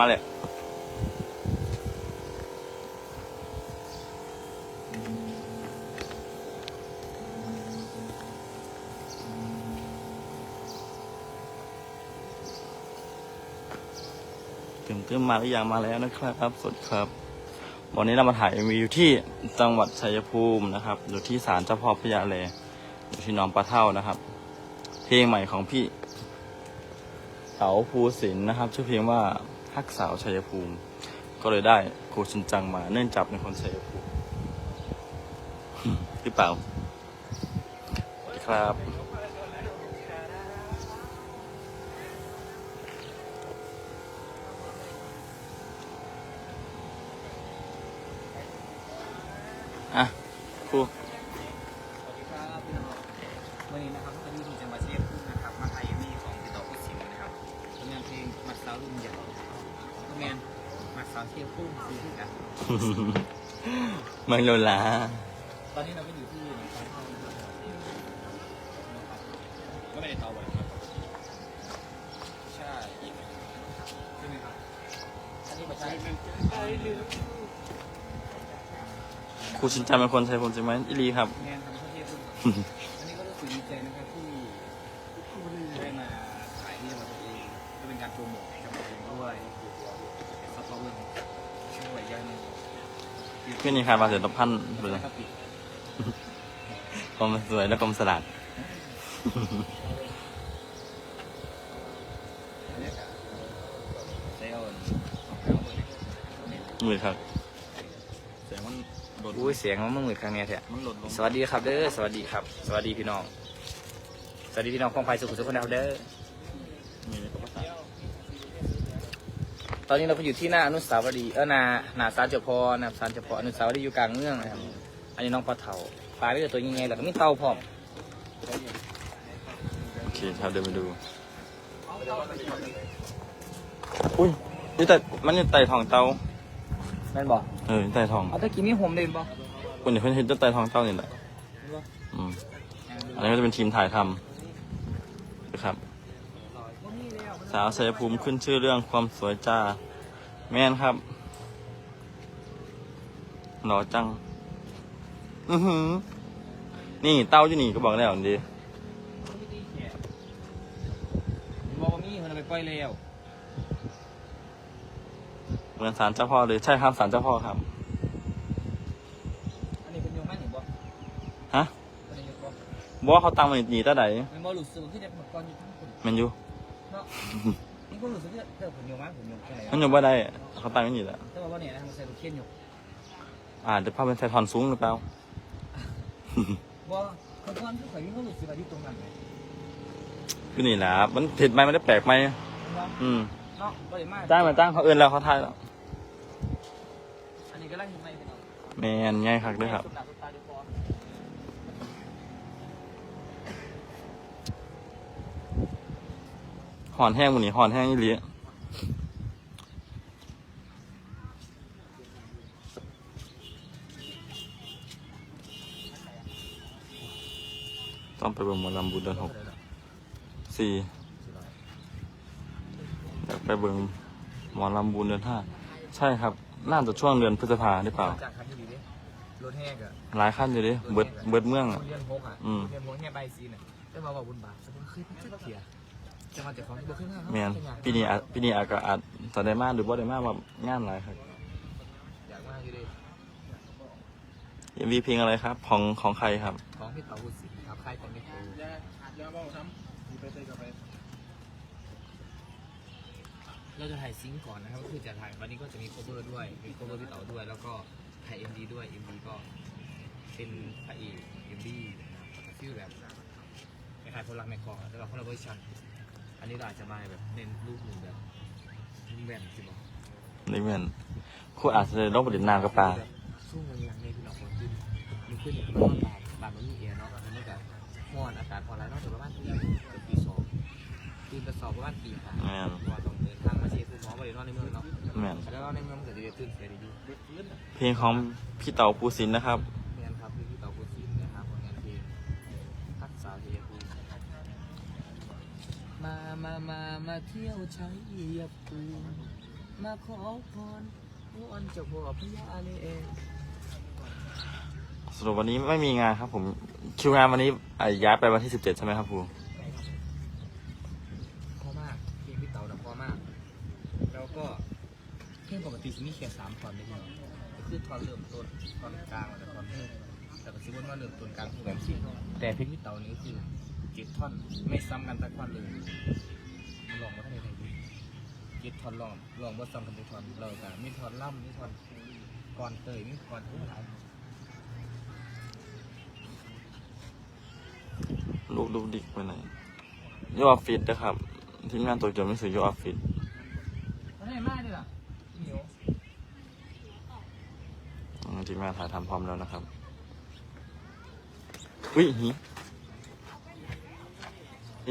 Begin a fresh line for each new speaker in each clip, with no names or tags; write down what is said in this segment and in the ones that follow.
มาเลยถึงเติมมาหรือยังมาแล้วนะครับสวัสดครับ วันนี้เรามาถ่าย MV อยู่ที่จังหวัดชัยภูมินะครับ อยู่ที่ศาลเจ้าพ่อพญาแลอยู่ที่หนองปลาเท่านะครับ เพลงใหม่ของพี่เต๋าภูสินทร์นะครับ ชื่อเพลงว่า ฮักสาวชัยภูมิ ก็เลยได้โคชินจังมา เนื่องจากเป็นคนชัยภูมิพี่เปล่าครับอะครู
สวัสดีครับพี่น้องวันนี้นะครับก็อยู่ที่จังหวัดชัยภูมินะครับ มาถ่ายมีของพี่ต่อผู้สินนะครับผลงานเพลงมัดสาวรุ่นใหญ่าวชัยภูมิซีรีส์กัน
เมืองโลลา
ตอนนี้เราก็อยู่ที่หนองคายท่านะครับก็ไม่ได้เตาบ่อยครับใช่ใช่ไหมครับอันนี้มาใช้เป็น
ครูชินจังเป็นคนชัยภูมิใช่ไหมอีลีครับ
งานทำประเทศภูมิอันนี้ก็รู้สึกดีใจนะครับที่ได้มาถ่ายที่จังหวัดตัวเองก็เป็นการโปรโมทจังหวัดตัวเองด้วยสตอเบอร์ช่วยยัน
พี่นี่ครับมาเสร็จตบพันไปเลย
ครับปิด
กลมสวยและกลมสลัด
อันนี้ก็เซลล์
มือครับเสียงมันโดด
อุ้ยเสียงมันมืดครั้งนี้แท้
มันหล่นลง
สวัสดีครับเด้อสวัสดีครับ สวัสดีพี่น้อง สวัสดีพี่น้องของไฟสุขุมสุขคนเด้อ ตอนนี้เราก็อยู่ที่หน้าอนุสาวรีย์เออหนาหนาศาลเจ้าพ่อนะครับศาลเจ้าพ่ออนุสาวรีย์อยู่กลางเมืองนะครับอันนี้น้องปลาเถาปลาเลือตัวยังไงแล้วก็มีเต่าพร้อม
โอเคครับเดินไปดู อุ้ยนี่แต่มันอยู่ไต่ทองเตา
แม่นบอก
เออไต่ทอง
เอาตะกี้มีโฮมเด่นบอก
คนเดี๋ยวเพิ่นเห็นจะไต่ทองเตานี่แหละอืมอันนี้ก็จะเป็นทีมถ่ายทำนะครับ สาวชัยภูมิขึ้นชื่อเรื่องความสวยจ้า แม่นครับหนอจัง อือหือ นี่เต้าอยู่นี่ก็บอกแล้วดี
บอกว่ามีคนเอาไปปล่อยแล้ว
เหมือนศาลเจ้าพ่อเลยใช่ครับศาลเจ้าพ่อครับ
อันนี้เป็นโยมแม่นหรือบ่
ฮะ
อันนี้โยมบ่
บอกว่าเขาตามมาหนีตาไหน
มันบ่รู้สึกว่าคือจะเหมือนก่อนอยู่ทั้งคน
แมันอยู่
เนาะนี่ก็รู้สึกว่าเออผมโยมมากผมโยมแค่ไหน
มันอยู่บ่ได้เขาตามไม่หนีแหละ
แต่ว่าเนี่ยนะมันใส่ลูกเขียนอยู่
อ่าเดี๋ยวพาเป็นไททอนสูงหรือเปล่า
ว่าคนก่อนที่ข่อยมีความรู้สึกว่าอยู่ตรงนั้นไหม
คือนี่แหละมันเผ็ดไหมมันได้แปลกไหม
เนาะ
อืม
เนาะบ่ได้มาก
จ้างมาจ้างเขาเอินแล้วเขาทายแล้ว
อันนี้ก็ไล่ขึ้นไปเป็นเอา
แมนง่ายคักด้วยครับ
สุดตาสุดตาดูพอ
หอนแห้งหมันนี่หอนแห้งอีหลีต้องไปเบิ่งหมอลำบุญเดือนหกสี่อยากไปเบิ่งหมอลำบุญเดือนห้าใช่ครับ น่าจะช่วงเดือนพฤษภาหรือเปล่า
จากคันที่ดีดิรถแห้งอะ
หลายขั้นอยู่ดิเบิดเบิดเมืองอะ
เรียนพกอะ
อืม
เรียนพกเนี่ยใบซีน่ะได้มาบอกบุญบาปแต่ว่าเคยเพิ่งเขีย จะมาจากของที่บ่เคยมา
แมนปีนี้อาจปีนี้อาจก็อาจจะได้มาหรือว่าได้มาแบบงานหลายครับ
อยากมากอยู่ดิ
เอ็มวีเพลงอะไรครับ ของของใครครับ
ของพี่เต๋าบุญศรีครับค่ายของพี่ครูเราจะถ่ายซิงค์ก่อนนะครับก็คือจะถ่ายวันนี้ก็จะมีโคเวอร์ด้วย มีโคเวอร์พี่เต๋าด้วย แล้วก็ถ่ายเอ็มดีด้วยเอ็มดีก็เป็นพระเอกเอ็มดีนะครับฟิลแบบคล้ายๆคนรักแม่กองแต่ว่าคนละเวอร์ชัน อันนี้เราอาจจะมาแบบเน้นรูปหนึ่งแบบมุมแบนสิบอก
นี่แมนครูอาจจะต้องไปเล่นน้ำกับปลา
สู้เงินยังในพี่น้องคนขึ้นมันขึ้นอย่างร้อนบาทบาทมันมีเอร์เนาะมันไม่แบบร้อนอากาศพอแล้วนอกจากประมาณตีเกือบตีสองตื่นแต่สอบประมาณตีห้า
แม่น
เพราะว่าต้องเดินทางมาเชียร์คือหมอบริโนอนในเมืองเนาะ
แมน
แล้วก็ในเมืองมันก็จะได้ตื่นเสียดีอยู่
เพลงของพี่เต๋าปูสินนะครับ
เรียนครับ มามามามาเที่ยวใช้เยียบภูมิมาขอพรวอนเจ้าพ่อพญาเลยเอง
สรุปวันนี้ไม่มีงานครับผมคิวงานวันนี้อะย้ายไปวันที่สิบเจ็ดใช่ไหมครับครู
พอมากเพลงพี่เต๋านะพอมาก แล้วก็เพลงปกติจะมีแค่สามท่อนไม่ใช่หรอก็คือท่อนเริ่มต้นท่อนกลางแล้วก็ท่อนเพิ่มแต่ก็ซิว่าเริ่มต้นกลางคือแบบสิแต่เพลงพี่เต๋านี้คือเจ็ดท่อน ไม่ซ้ำกันสักท่อนเลยลองมาให้ในไทยดีเจ็ดท่อนลองลองว่าซ้ำกันทุกท่อนเราแต่มีท่อนล่ำมีท่อนก่อนเตยมีก่อนทุกหลาย
ลูกลูกดิกไปไหนยูออฟฟิศนะครับ ทีมงานตัวเกียวไม่สื่อยูออฟฟิศ
มันไหนมากเลยล่ะเหนียว
อืมทีมงานถ่ายทำพร้อมแล้วนะครับ อุ้ยหี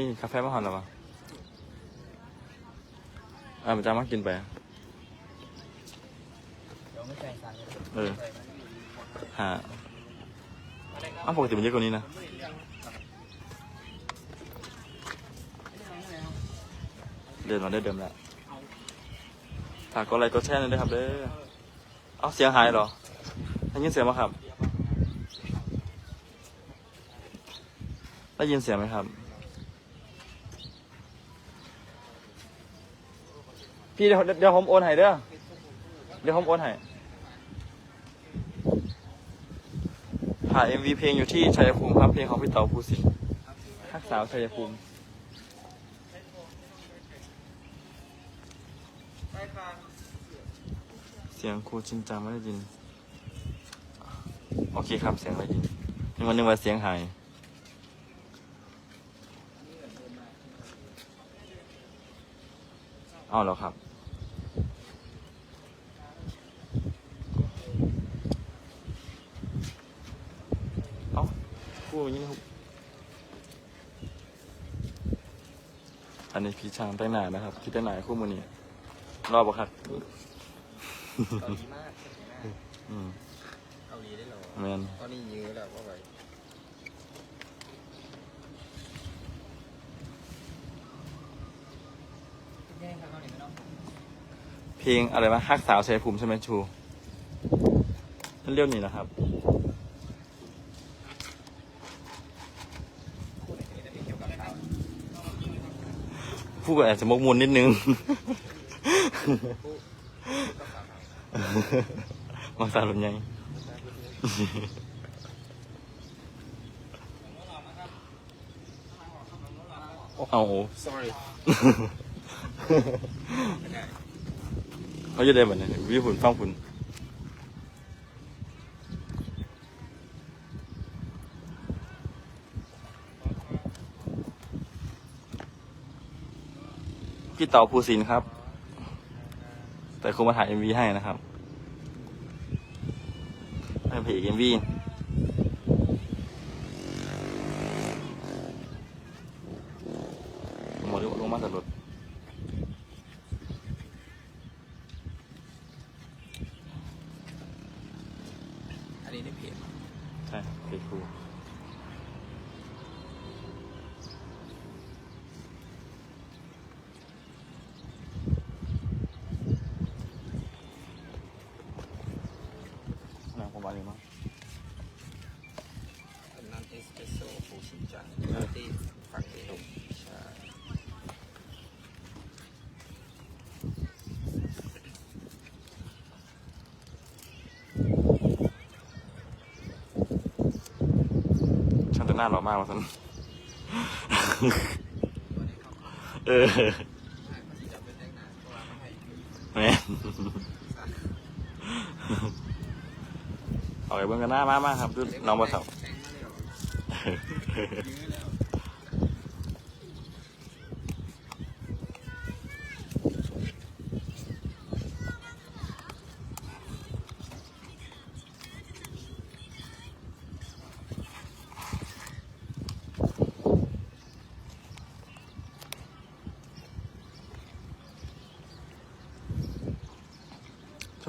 นี่กาแฟมาหอนแล้ววะอ่ามันจะมากินไป
เดี๋ยวไม่ใจสั่นเลย
เออ หาอ้าวปกติมันเยอะกว่านี้นะ เดินมาได้เดิมแล้วฝากกดไลค์กดแชร์หน่อยด้วยครับเด้อเอาเสียงหายเหรอได้ยินเสียงไหมครับ ได้ยินเสียงไหมครับ พี่เดี๋ยวเดี๋ยวผมโอนให้เด้อ เดี๋ยวผมโอนให้ถ่าย MV เพลงอยู่ที่ชัยภูมิครับเพลงของพี่เต๋าภูสินทร์ทักสาวชัยภูมิ เสียงครูจริงจังไม่ได้ยิน โอเคครับเสียงได้ยินนึกว่านึกว่าเสียงหาย เอาแล้วครับ เอาครู่อย่างนี้นะครับอันนี้พี่ ช่างแต่งหน้านะครับที่แต่งหน้าให้คู่มือนี้รอบบ่ครับ
เกาหลีมาก
อืม
เกาหลีได้หรอ
แมน
ตอนนี้ยื้อแล้วว่าไงแย่งกันเกาหลีไหมเนาะ
เพลงอะไรวะฮักสาวชัยภูมิใช่ไหมชูนั่นเรียกนี่นะครับ
คู่ไหนจะเป็นเกี่ยวกับข่าว
พูดก็อาจจะมกมุนนิดนึง
คู่ก็ข่าว
มาสารุนยังเอาโอ้
sorry
เขาจะได้แบบไหนวิหุ่นฟังฝุ่น เต่าภูสินครับ แต่คงมาถ่ายเอ็มวีให้นะครับเป็นเพจเอ็มวีหมดลงมาจากรถ
อันนี้ได้เพจ
ใช่ครับเพจครูนะผม ว่าเลยมั้ง
น้ำเอสเปรสโซ่ฟูชิจังที่ฝั่งเอวใช่
ช่างแต่งหน้าหล่อมากวะสันเออแม่ เอาไปเบิ่งกันหน้ามากมากครับดูน้องบอสา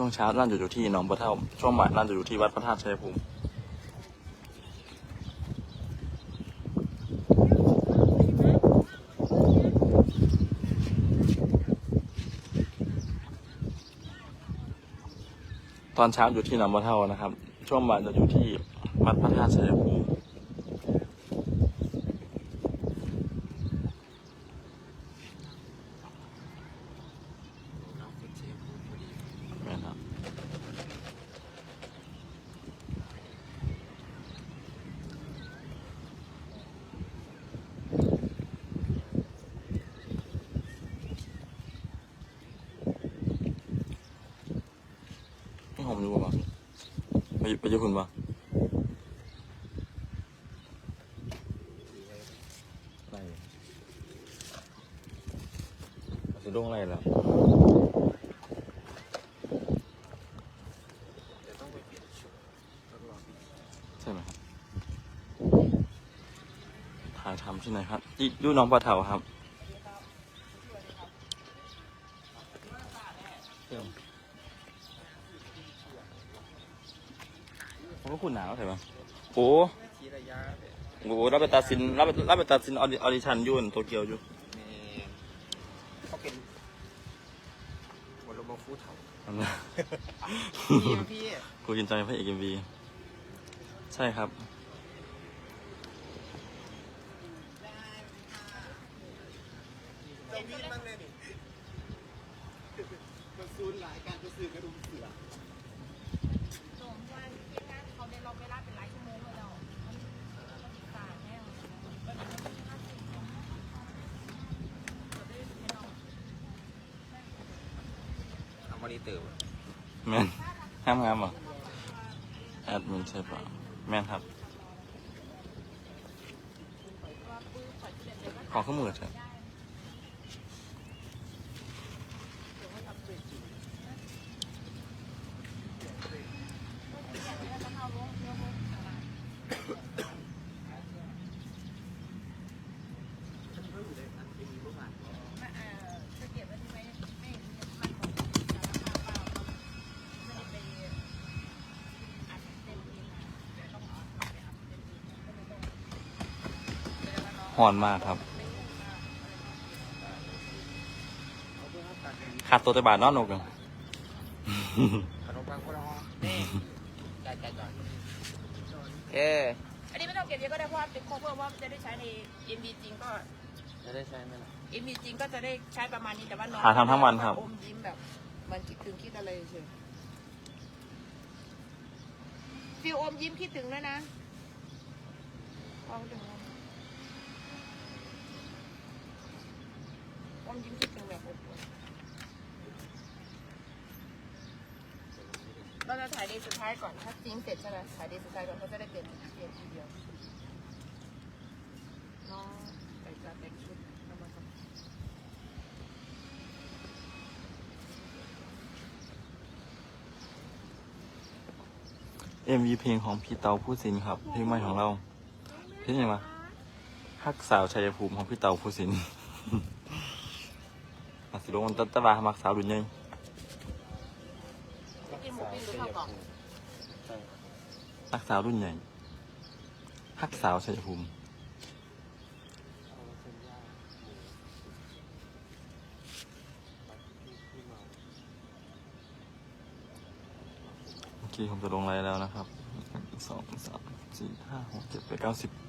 ช่วงเช้าน่าจะอยู่ที่หนองพระเท่า ช่วงบ่ายน่าจะอยู่ที่วัดพระธาตุชัยภูมิตอนเช้าอยู่ที่หนองพระเท่านะครับ ช่วงบ่ายจะอยู่ที่วัดพระธาตุชัยภูมิ ไปไปอยุคุณป่ะไรอาจจะดงไรแล้ว
เดี๋ยวต้องไปเปลี่ยนชุดต้องรอพี่
ใช่ไหมครับถ่ายทำที่ไหนครับที่ดูน้องปลาเถาครับ ใช่ปะโอ้
ทีระยะเนี่ย
โหเราไปตัดสินเราไปเราไปตัดสินออดิออดิชั่นอยุ่นโตเกียวอยู่
แม่เขาเป็นวอลเลย์บอลฟูเถ่า
นั่นนะ
พี่พี่
กูยินใจพระเอกเอ็มวีใช่ครับ
จะวิ่งมันเลยนี่มันซูนหลายการจะซื้อกระดุมเสือ
หลงว่าเที่ยงงานเขาได้รอเวลาเป็นหลายชั่วโมงเลยเรามันติดตาแน่วันนี้มันห้าสิบเราได้ให้เรา
เอามา ดีเติม
แม่นห้ามงามเหรอแอดมินใช่ปะแม่นครับ ขอข้อมือเถอะ
จะเก็บไว้ที่ไม่ไม่มันของสารภาพเปล่าไม่ได้ไปอัดเต็มที่นะต้องเอาไปอัดเต็มที่ก็ไม่ต้อง
ห่อนมากครับขาดตัวแต่บาทเนอนนกอะ
ขนมปังคนละห่อนี่จ่ายจ่ายจ่ายเออ
อันนี้ไม่ต้องเก็บเยอะก็ได้เพราะว่าเป็นโคเวอร์ว่าจะได้ใช้ใน MV จริงก็
จะได้ใช้ไหมล่ะ
MV จริงก็จะได้ใช้ประมาณนี้แต่ว่าน้อง
หาทำทั้งวันครับ
อมยิ้มแบบมันคิดถึงคิดอะไรเฉยฟิลอมยิ้มคิดถึงด้วยนะเอาถึงอม ยิ้มคิดถึงแบบอบอุ่นเราจะถ่ายเดย์สุดท้ายก่อน ถ้าจริงเสร็จใช่ไหมถ่ายเดย์สุดท้ายก่อนเขาจะได้เปลี่ยนเปลี่ยนทีเดียวน้องใส่จัดแต่งชุดเอามาทำ
เอ็มวีเพลงของพี่เตาผู้สินครับ เพลงใหม่ของเราเพลงยังไงฮักสาวชัยภูมิของพี่เตาผู้สิน อาสิลงมันตะตะบามักสาวดุนยัง
กินหมูปิ้งหรือข้าวกล่อง
รักสาวรุ่นใหญ่ฮักสาวชัยภูมิโอเคผมจะลงไลน์แล้วนะครับหนึ่งสองสามสี่ห้าหกเจ็ดแปดเก้าสิบ